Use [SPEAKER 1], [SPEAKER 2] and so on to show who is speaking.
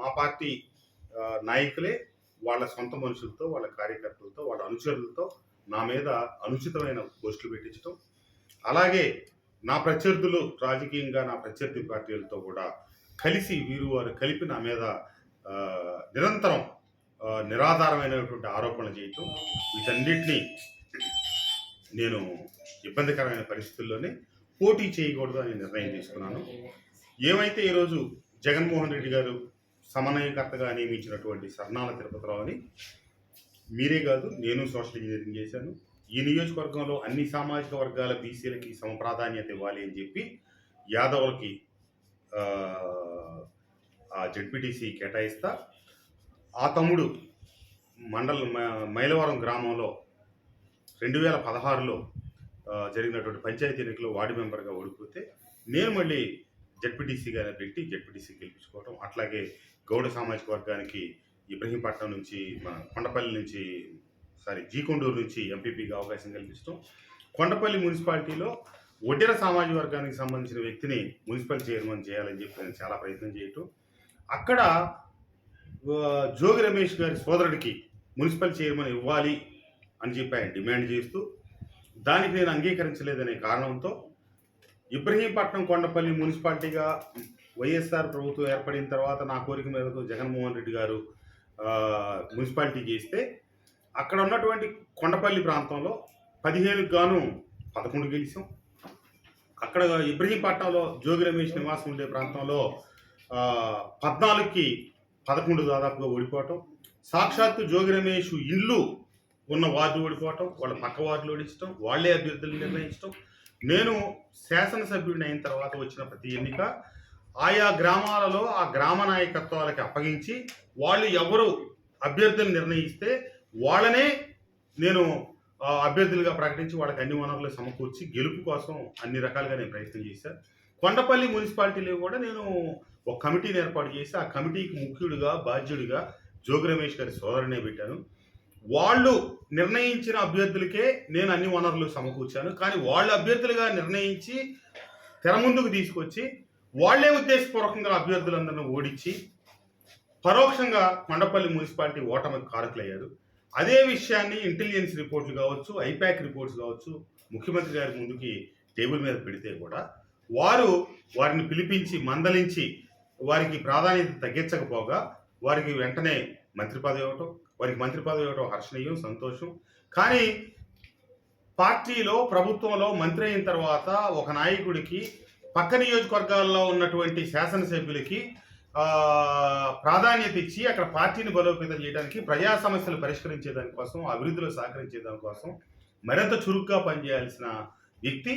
[SPEAKER 1] మా పార్టీ నాయకులే వాళ్ళ సొంత మనుషులతో వాళ్ళ కార్యకర్తలతో వాళ్ళ అనుచరులతో నా మీద అనుచితమైన పోస్టులు పెట్టించడం అలాగే నా ప్రత్యర్థులు రాజకీయంగా నా ప్రత్యర్థి పార్టీలతో కూడా కలిసి వీరు వారు కలిపి నా మీద నిరంతరం నిరాధారమైనటువంటి ఆరోపణలు చేయటం. వీటన్నిటినీ నేను ఇబ్బందికరమైన పరిస్థితుల్లోనే పోటీ చేయకూడదు అని నిర్ణయం తీసుకున్నాను. ఏమైతే ఈరోజు జగన్మోహన్ రెడ్డి గారు సమన్వయకర్తగా నియమించినటువంటి సర్నాల తిరుపతిరావుని మీరే కాదు నేను సోషల్ ఇంజనీరింగ్ చేశాను. ఈ నియోజకవర్గంలో అన్ని సామాజిక వర్గాల బీసీలకి సమప్రాధాన్యత ఇవ్వాలి అని చెప్పి యాదవులకి ఆ, జడ్పీటీసీ కేటాయిస్తా. ఆ తమ్ముడు మండల మైలవరం గ్రామంలో రెండు వేల పదహారులో జరిగినటువంటి పంచాయతీ ఎన్నికలో వార్డు మెంబర్గా ఓడిపోతే నేను మళ్ళీ జడ్పీటీసీగా పెట్టి జడ్పీటీసీ గెలిపించుకోవటం అట్లాగే గౌడ సామాజిక వర్గానికి ఇబ్రహీంపట్నం నుంచి మన కొండపల్లి నుంచి సారీ జీకొండూరు నుంచి ఎంపీపీగా అవకాశం కల్పిస్తూ కొండపల్లి మున్సిపాలిటీలో ఒడ్డెర సామాజిక వర్గానికి సంబంధించిన వ్యక్తిని మున్సిపల్ చైర్మన్ చేయాలని చెప్పి నేను చాలా ప్రయత్నం చేయటం. అక్కడ జోగి రమేష్ గారి సోదరుడికి మున్సిపల్ చైర్మన్ ఇవ్వాలి అని చెప్పి ఆయన డిమాండ్ చేస్తూ దానికి నేను అంగీకరించలేదనే కారణంతో ఇబ్రహీంపట్నం కొండపల్లి మున్సిపాలిటీగా వైఎస్ఆర్ ప్రభుత్వం ఏర్పడిన తర్వాత నా కోరిక మేరకు జగన్మోహన్ రెడ్డి గారు మున్సిపాలిటీ చేస్తే అక్కడ ఉన్నటువంటి కొండపల్లి ప్రాంతంలో పదిహేనుకి గాను పదకొండు గెలిచాం. అక్కడ ఇబ్రహీంపట్నంలో జోగి రమేష్ నివాసం ఉండే ప్రాంతంలో పద్నాలుగుకి పదకొండు దాదాపుగా ఓడిపోవటం. సాక్షాత్తు జోగి రమేష్ ఇల్లు ఉన్న వార్డు ఓడిపోవటం వాళ్ళ పక్క వార్డులు ఓడించడం వాళ్ళే అభ్యర్థులు నిర్ణయించడం నేను శాసనసభ్యుడిని అయిన తర్వాత వచ్చిన ప్రతి ఎన్నిక ఆయా గ్రామాలలో ఆ గ్రామ నాయకత్వాలకి అప్పగించి వాళ్ళు ఎవరు అభ్యర్థులు నిర్ణయిస్తే వాళ్ళనే నేను అభ్యర్థులుగా ప్రకటించి వాళ్ళకి అన్ని వనరులు సమకూర్చి గెలుపు కోసం అన్ని రకాలుగా నేను ప్రయత్నం చేశాను కొండపల్లి మున్సిపాలిటీలో కూడా నేను ఒక కమిటీని ఏర్పాటు చేసి ఆ కమిటీకి ముఖ్యుడిగా బాధ్యుడిగా జోగి రమేష్ గారి సోదరునే పెట్టాను. వాళ్ళు నిర్ణయించిన అభ్యర్థులకే నేను అన్ని వనరులు సమకూర్చాను. కానీ వాళ్ళు అభ్యర్థులుగా నిర్ణయించి తెర ముందుకు తీసుకొచ్చి వాళ్ళే ఉద్దేశపూర్వకంగా అభ్యర్థులందరినీ ఓడించి పరోక్షంగా కొండపల్లి మున్సిపాలిటీ ఓటమికి కారకులయ్యారు. అదే విషయాన్ని ఇంటెలిజెన్స్ రిపోర్ట్లు కావచ్చు ఐపాక్ రిపోర్ట్స్ కావచ్చు ముఖ్యమంత్రి గారి ముందుకి టేబుల్ మీద పెడితే కూడా వారు వారిని పిలిపించి మందలించి వారికి ప్రాధాన్యత తగ్గించకపోగా వారికి వెంటనే మంత్రి పదవి ఇవ్వటం వారికి మంత్రి పదవి ఇవ్వటం హర్షణీయం సంతోషం. కానీ పార్టీలో ప్రభుత్వంలో మంత్రి అయిన తర్వాత ఒక నాయకుడికి పక్క నియోజకవర్గాల్లో ఉన్నటువంటి శాసనసభ్యులకి ప్రాధాన్యత ఇచ్చి అక్కడ పార్టీని బలోపేతం చేయడానికి ప్రజా సమస్యలు పరిష్కరించే దానికోసం అభివృద్ధిలో సహకరించే దానికోసం మరింత చురుగ్గా పనిచేయాల్సిన వ్యక్తి